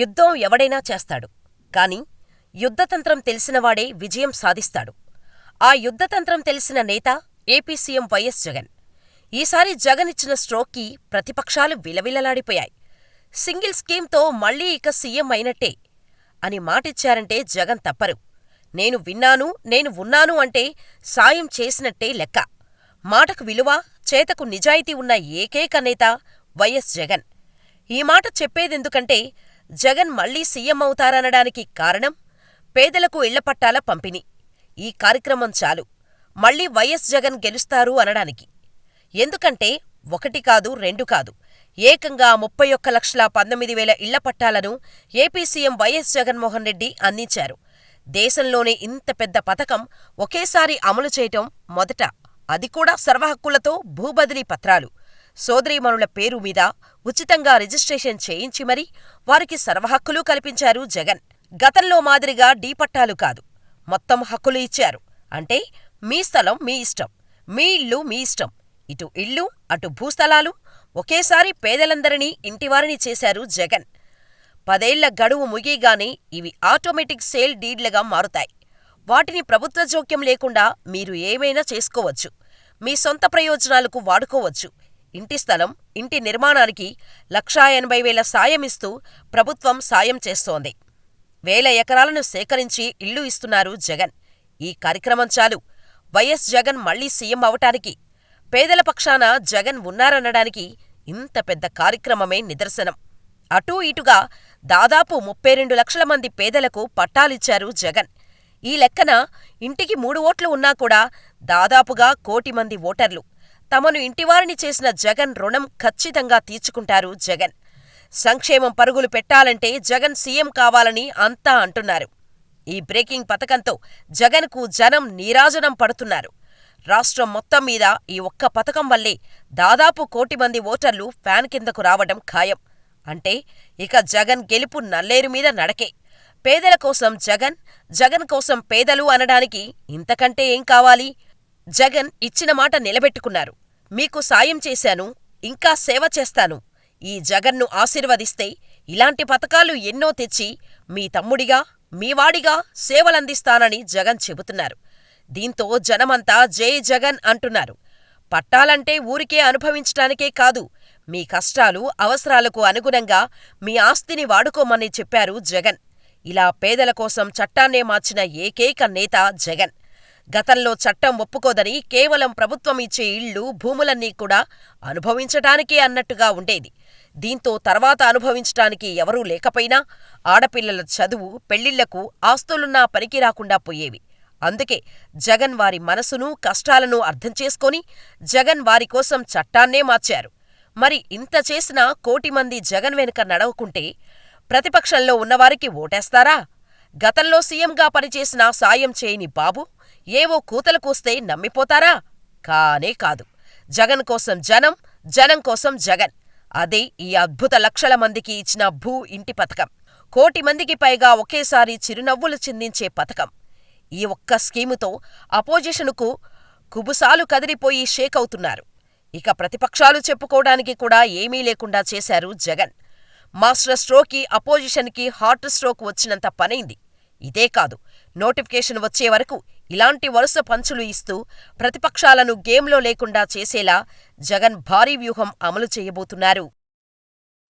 యుద్ధం ఎవడైనా చేస్తాడు. కాని యుద్ధతంత్రం తెలిసినవాడే విజయం సాధిస్తాడు. ఆ యుద్ధతంత్రం తెలిసిన నేత ఏపీ సీఎం వైఎస్ జగన్. ఈసారి జగన్ ఇచ్చిన స్ట్రోక్కి ప్రతిపక్షాలు విలవిలలాడిపోయాయి. సింగిల్ స్కీమ్తో మళ్ళీ ఇక సీఎం అయినట్టే అని మాటిచ్చారంటే జగన్ తప్పరు. నేను విన్నాను, నేను ఉన్నాను అంటే సాయం చేసినట్టే లెక్క. మాటకు విలువ, చేతకు నిజాయితీ ఉన్న ఏకైక నేత వైఎస్ జగన్. ఈ మాట చెప్పేదెందుకంటే జగన్ మళ్ళీ సీఎం అవుతారనడానికి కారణం పేదలకు ఇళ్ళ పట్టాల పంపిణీ. ఈ కార్యక్రమం చాలు మళ్ళీ వైఎస్ జగన్ గెలుస్తారు అనడానికి. ఎందుకంటే ఒకటి కాదు రెండు కాదు ఏకంగా ముప్పై ఒక్క లక్షల పంతొమ్మిది వేల ఇళ్ళ పట్టాలను AP CM YS Jaganmohan Reddy అందించారు. దేశంలోనే ఇంత పెద్ద పథకం ఒకేసారి అమలు చేయటం మొదట. అది కూడా సర్వహక్కులతో భూబదిలీ పత్రాలు. సోదరీమణుల పేరు మీద ఉచితంగా రిజిస్ట్రేషన్ చేయించి మరీ వారికి సర్వహక్కులు కల్పించారు జగన్. గతంలో మాదిరిగా డీ పట్టాలు కాదు. మొత్తం హక్కులు ఇచ్చారు. అంటే మీ స్థలం మీ ఇష్టం. మీ ఇల్లు మీ ఇష్టం. ఇటు ఇల్లు అటు భూస్థలాలు ఒకేసారి పేదలందరినీ ఇంటివారిని చేశారు జగన్. పదేళ్ళ గడువు ముగియగానే ఇవి ఆటోమేటిక్ సేల్ డీడ్లుగా మారుతాయి. వాటిని ప్రభుత్వ జోక్యం లేకుండా మీరు ఏమైనా చేసుకోవచ్చు. మీ సొంత ప్రయోజనాలకు వాడుకోవచ్చు. ఇంటి స్థలం, ఇంటి నిర్మాణానికి లక్షా ఎనభై వేల సాయమిస్తూ ప్రభుత్వం సాయం చేస్తోంది. వేల ఎకరాలను సేకరించి ఇళ్ళు ఇస్తున్నారు జగన్. ఈ కార్యక్రమం చాలు వైఎస్ జగన్ మళ్ళీ సీఎం అవటానికి. పేదల పక్షాన జగన్ ఉన్నారనడానికి ఇంత పెద్ద కార్యక్రమమే నిదర్శనం. అటూ ఇటుగా దాదాపు ముప్పై రెండు లక్షల మంది పేదలకు పట్టాలిచ్చారు జగన్. ఈ లెక్కన ఇంటికి మూడు ఓట్లు ఉన్నా కూడా దాదాపుగా కోటి మంది ఓటర్లు. తమను ఇంటివారిని చేసిన జగన్ రుణం ఖచ్చితంగా తీర్చుకుంటారు జగన్. సంక్షేమం పరుగులు పెట్టాలంటే జగన్ సీఎం కావాలని అంతా అంటున్నారు. ఈ బ్రేకింగ్ పథకంతో జగన్కు జనం నీరాజనం పడుతున్నారు. రాష్ట్రం మొత్తం మీద ఈ ఒక్క పథకం వల్లే దాదాపు కోటి మంది ఓటర్లు ఫ్యాన్ కిందకు రావడం ఖాయం. అంటే ఇక జగన్ గెలుపు నల్లేరు మీద నడకే. పేదల కోసం జగన్, జగన్ కోసం పేదలు అనడానికి ఇంతకంటే ఏం కావాలి? జగన్ ఇచ్చిన మాట నిలబెట్టుకున్నారు. మీకు సాయం చేశాను, ఇంకా సేవ చేస్తాను. ఈ జగన్ను ఆశీర్వదిస్తే ఇలాంటి పథకాలు ఎన్నో తెచ్చి మీ తమ్ముడిగా, మీవాడిగా సేవలందిస్తానని జగన్ చెబుతున్నారు. దీంతో జనమంతా జై జగన్ అంటున్నారు. పట్టాలంటే ఊరికే అనుభవించటానికే కాదు, మీ కష్టాలు, అవసరాలకు అనుగుణంగా మీ ఆస్తిని వాడుకోమని చెప్పారు జగన్. ఇలా పేదల కోసం చట్టాన్నే మార్చిన ఏకైక నేత జగన్. గతంలో చట్టం ఒప్పుకోదని కేవలం ప్రభుత్వం ఇచ్చే ఇళ్ళు భూములన్నీ కూడా అనుభవించటానికే అన్నట్టుగా ఉండేది. దీంతో తర్వాత అనుభవించటానికి ఎవరూ లేకపోయినా ఆడపిల్లల చదువు, పెళ్ళిళ్ళకు ఆస్తులున్నా పనికి రాకుండా పోయేవి. అందుకే జగన్ వారి మనసును, కష్టాలను అర్థం చేసుకొని జగన్ వారి కోసం చట్టాన్నే మార్చారు. మరి ఇంత చేసినా కోటి మంది జగన్ వెనుక నడవకుంటే ప్రతిపక్షంలో ఉన్నవారికి ఓటేస్తారా? గతంలో సీఎంగా పనిచేసిన సాయం చేయని బాబు ఏవో కూతలు కూస్తే నమ్మిపోతారా? కానే కాదు. జగన్ కోసం జనం, జనం కోసం జగన్. అదే ఈ అద్భుత లక్షల మందికి ఇచ్చిన భూ, ఇంటి పథకం. కోటి మందికి పైగా ఒకేసారి చిరునవ్వులు చిందించే పథకం. ఈ ఒక్క స్కీముతో అపోజిషనుకు కుబుసాలు కదిలిపోయి షేకవుతున్నారు. ఇక ప్రతిపక్షాలు చెప్పుకోడానికి కూడా ఏమీ లేకుండా చేశారు జగన్. మాస్టర్ స్ట్రోక్కి అపోజిషన్కి హార్ట్ స్ట్రోక్ వచ్చినంత పనైంది. ఇదే కాదు నోటిఫికేషన్ వచ్చే వరకు ఇలాంటి వరుస పంచులు ఇస్తూ ప్రతిపక్షాలను గేమ్లో లేకుండా చేసేలా జగన్ భారీ వ్యూహం అమలు చేయబోతున్నారు.